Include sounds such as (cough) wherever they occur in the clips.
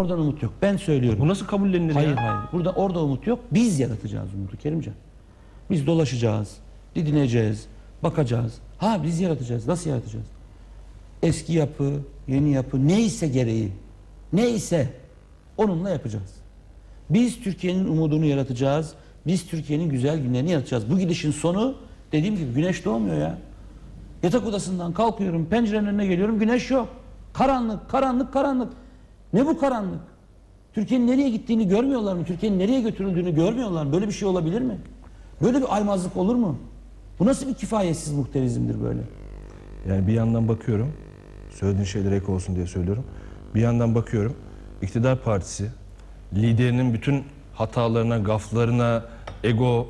Oradan umut yok. Ben söylüyorum. Bu nasıl kabullenilir Hayır ya? hayır. Burada orada umut yok. Biz yaratacağız umudu Kerimcan. Biz dolaşacağız, didineceğiz, bakacağız. Ha biz yaratacağız. Nasıl yaratacağız? Eski yapı, yeni yapı neyse gereği, neyse onunla yapacağız. Biz Türkiye'nin umudunu yaratacağız. Biz Türkiye'nin güzel günlerini yaratacağız. Bu gidişin sonu dediğim gibi güneş doğmuyor ya. Yatak odasından kalkıyorum, pencerenin önüne geliyorum, güneş yok. Karanlık, karanlık, karanlık. Ne bu karanlık? Türkiye'nin nereye gittiğini görmüyorlar mı? Türkiye'nin nereye götürüldüğünü görmüyorlar mı? Böyle bir şey olabilir mi? Böyle bir aymazlık olur mu? Bu nasıl bir kifayetsiz muhterizmdir böyle? Yani bir yandan bakıyorum, söylediğin şeyler ek olsun diye söylüyorum. Bir yandan bakıyorum, iktidar partisi liderinin bütün hatalarına, gaflarına, ego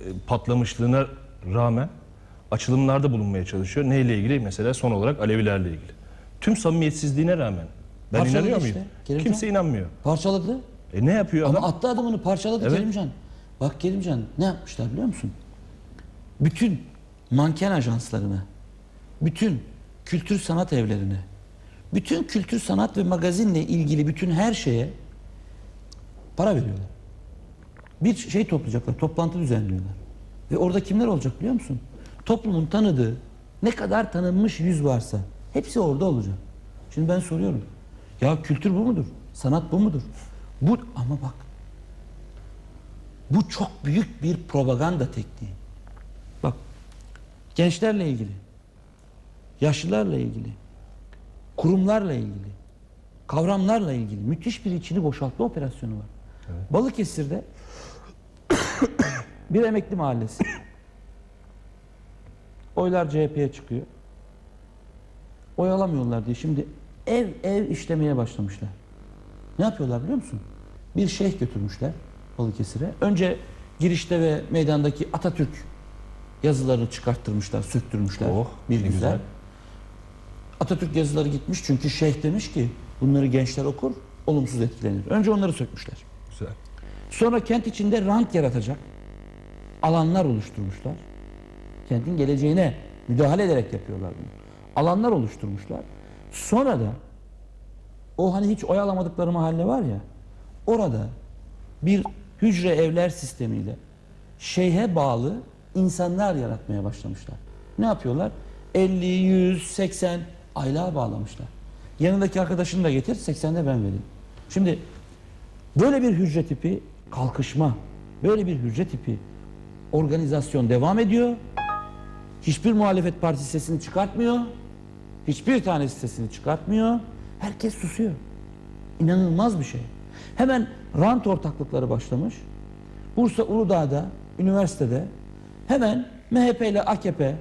e, patlamışlığına rağmen açılımlarda bulunmaya çalışıyor. Neyle ilgili? Mesela son olarak Alevilerle ilgili. Tüm samimiyetsizliğine rağmen. Ben Parçaladı inanıyor işte, muyum? Kerimcan. Kimse inanmıyor. Parçaladı. E ne yapıyor Ama adam? attı adımını parçaladı Evet. Kerimcan. Bak Kerimcan ne yapmışlar biliyor musun? Bütün manken ajanslarına, bütün kültür sanat evlerine, bütün kültür sanat ve magazinle ilgili bütün her şeye para veriyorlar. Bir şey toplayacaklar, toplantı düzenliyorlar. Ve orada kimler olacak biliyor musun? Toplumun tanıdığı ne kadar tanınmış yüz varsa hepsi orada olacak. Şimdi ben soruyorum. Ya kültür bu mudur? Sanat bu mudur? Bu ama bak. Bu çok büyük bir propaganda tekniği. Bak. Gençlerle ilgili, yaşlılarla ilgili, kurumlarla ilgili, kavramlarla ilgili müthiş bir içini boşaltma operasyonu var. Balıkesir'de (coughs) bir emekli mahallesi. Oylar CHP'ye çıkıyor. Oy alamıyorlar diye şimdi ev ev işlemeye başlamışlar. Ne yapıyorlar biliyor musun? Bir şeyh götürmüşler Balıkesir'e. Önce girişte ve meydandaki Atatürk yazılarını çıkarttırmışlar, söktürmüşler. Oh, bir güzel. güzel. Atatürk yazıları gitmiş çünkü şeyh demiş ki bunları gençler okur, olumsuz etkilenir. Önce onları sökmüşler. Güzel. Sonra kent içinde rant yaratacak alanlar oluşturmuşlar. Kentin geleceğine müdahale ederek yapıyorlar bunu. Alanlar oluşturmuşlar. Sonra da o hani hiç oy alamadıkları mahalle var ya orada bir hücre evler sistemiyle şeyhe bağlı insanlar yaratmaya başlamışlar. Ne yapıyorlar? 50, 100, 80 aylığa bağlamışlar. Yanındaki arkadaşını da getir 80'de ben vereyim. Şimdi Böyle bir hücre tipi kalkışma, böyle bir hücre tipi organizasyon devam ediyor. Hiçbir muhalefet partisi sesini çıkartmıyor. Hiçbir tanesi sesini çıkartmıyor. Herkes susuyor. İnanılmaz bir şey. Hemen rant ortaklıkları başlamış. Bursa Uludağ'da, üniversitede hemen MHP ile AKP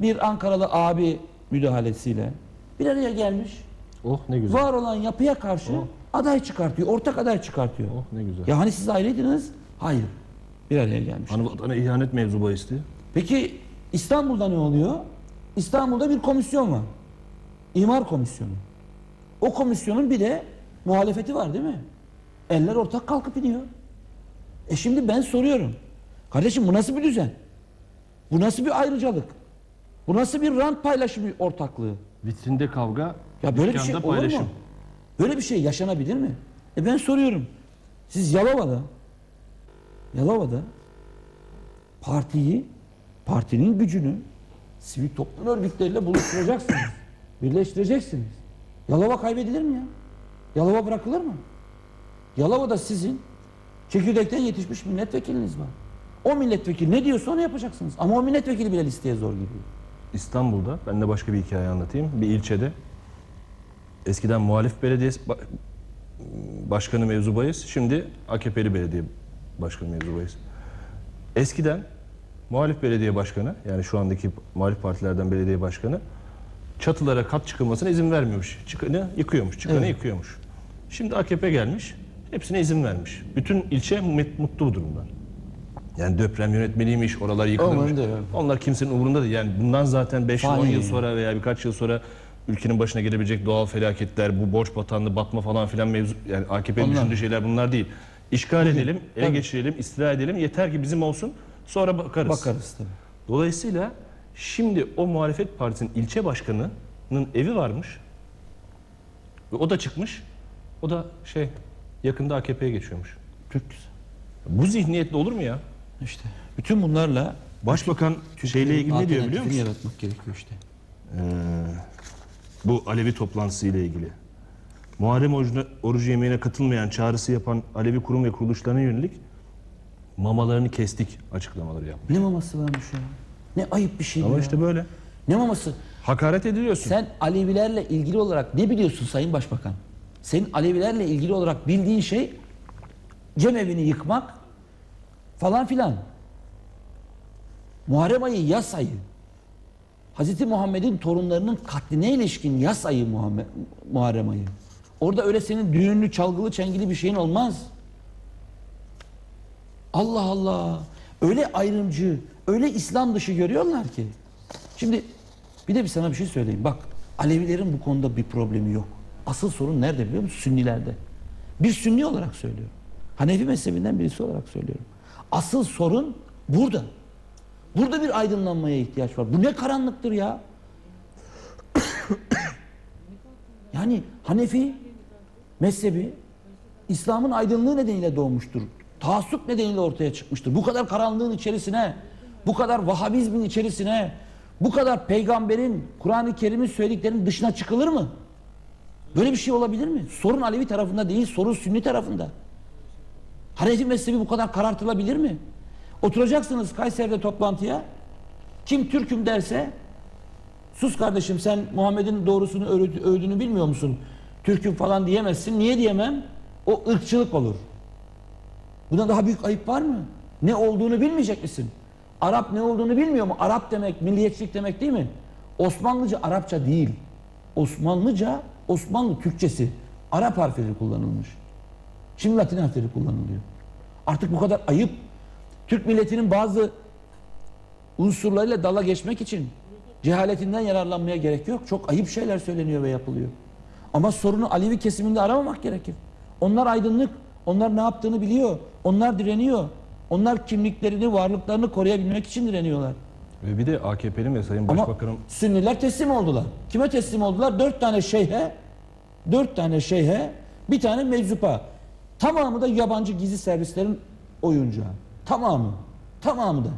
bir Ankaralı abi müdahalesiyle bir araya gelmiş Oh ne güzel. var olan yapıya karşı aday çıkartıyor, ortak aday çıkartıyor. Oh ne güzel. Ya hani siz ayrıydınız? Hayır. Bir araya gelmiş. Hani vatana ihanet mevzu bahisi. Peki İstanbul'da ne oluyor? İstanbul'da bir komisyon var. İmar komisyonu. O komisyonun bir de muhalefeti var değil mi? Eller ortak kalkıp iniyor. E şimdi ben soruyorum. Kardeşim bu nasıl bir düzen? Bu nasıl bir ayrıcalık? Bu nasıl bir rant paylaşımı ortaklığı? Vitrinde kavga, Ya böyle bir şey olur paylaşım. mu? Böyle bir şey yaşanabilir mi? E ben soruyorum. Siz Yalova'da Yalova'da partiyi, partinin gücünü sivil toplum örgütleriyle buluşturacaksınız. birleştireceksiniz. Yalova kaybedilir mi ya? Yalova bırakılır mı? Yalova'da sizin çekirdekten yetişmiş milletvekiliniz var. O milletvekili ne diyorsa onu yapacaksınız. Ama o milletvekili bile listeye zor giriyor. İstanbul'da, ben de başka bir hikaye anlatayım. Bir ilçede eskiden muhalif belediyesi ba- başkanı mevzu bahis, şimdi AKP'li belediye başkanı mevzu bahis. Eskiden muhalif belediye başkanı, yani şu andaki muhalif partilerden belediye başkanı çatılara kat çıkılmasına izin vermiyormuş. Çıkanı yıkıyormuş, çıkanı Evet. yıkıyormuş. Şimdi AKP gelmiş, hepsine izin vermiş. Bütün ilçe mut- mutlu bu durumdan. Yani deprem yönetmeliymiş, oralar yıkılmış. Onlar kimsenin umurunda değil. Yani bundan zaten 5 yıl, 10 Fani. yıl sonra veya birkaç yıl sonra ülkenin başına gelebilecek doğal felaketler, bu borç batanlığı, batma falan filan mevzu yani AKP'nin düşündüğü şeyler bunlar değil. İşgal edelim, ele Tabii. geçirelim, istila edelim. Yeter ki bizim olsun. Sonra bakarız. Bakarız tabii. Dolayısıyla şimdi o muhalefet partisinin ilçe başkanının evi varmış. Ve o da çıkmış. O da şey yakında AKP'ye geçiyormuş. Çok güzel. Bu zihniyetle olur mu ya? İşte bütün bunlarla Başbakan şeyle ilgili ne diyor biliyor musun? yaratmak gerekiyor işte. Ee, bu Alevi toplantısı ile ilgili. Muharrem orucuna, orucu yemeğine katılmayan çağrısı yapan Alevi kurum ve kuruluşlarına yönelik mamalarını kestik açıklamaları yapmış. Ne maması varmış ya? Ne ayıp bir şey bu Ama ya. işte böyle. Ne maması? Hakaret ediliyorsun. Sen Alevilerle ilgili olarak ne biliyorsun Sayın Başbakan? Senin Alevilerle ilgili olarak bildiğin şey cemevini yıkmak falan filan. Muharrem ayı yas ayı. Hazreti Muhammed'in torunlarının katline ilişkin yas ayı Muhammed, Muharrem ayı. Orada öyle senin düğünlü, çalgılı, çengili bir şeyin olmaz. Allah Allah. Öyle ayrımcı, öyle İslam dışı görüyorlar ki. Şimdi bir de bir sana bir şey söyleyeyim. Bak Alevilerin bu konuda bir problemi yok. Asıl sorun nerede biliyor musun? Sünnilerde. Bir Sünni olarak söylüyorum. Hanefi mezhebinden birisi olarak söylüyorum. Asıl sorun burada. Burada bir aydınlanmaya ihtiyaç var. Bu ne karanlıktır ya? (coughs) yani Hanefi mezhebi İslam'ın aydınlığı nedeniyle doğmuştur. Taassup nedeniyle ortaya çıkmıştır. Bu kadar karanlığın içerisine, bu kadar Vahabizmin içerisine, bu kadar peygamberin, Kur'an-ı Kerim'in söylediklerinin dışına çıkılır mı? Böyle bir şey olabilir mi? Sorun Alevi tarafında değil, sorun Sünni tarafında. Hanefi mezhebi bu kadar karartılabilir mi? Oturacaksınız Kayseri'de toplantıya. Kim Türk'üm derse sus kardeşim sen Muhammed'in doğrusunu övdüğünü bilmiyor musun? Türk'üm falan diyemezsin. Niye diyemem? O ırkçılık olur. Buna daha büyük ayıp var mı? Ne olduğunu bilmeyecek misin? Arap ne olduğunu bilmiyor mu? Arap demek milliyetçilik demek değil mi? Osmanlıca Arapça değil. Osmanlıca Osmanlı Türkçesi Arap harfleri kullanılmış. Şimdi Latin harfleri kullanılıyor. Artık bu kadar ayıp. Türk milletinin bazı unsurlarıyla dala geçmek için cehaletinden yararlanmaya gerek yok. Çok ayıp şeyler söyleniyor ve yapılıyor. Ama sorunu Alevi kesiminde aramamak gerekir. Onlar aydınlık. Onlar ne yaptığını biliyor. Onlar direniyor. Onlar kimliklerini, varlıklarını koruyabilmek için direniyorlar. Ve bir de AKP'nin ve Sayın Ama Başbakanım Sünniler teslim oldular. Kime teslim oldular? Dört tane şeyhe, dört tane şeyhe, bir tane meczupa. Tamamı da yabancı gizli servislerin oyuncağı. Tamamı. Tamamı da.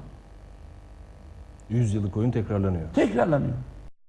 100 yıllık oyun tekrarlanıyor. Tekrarlanıyor.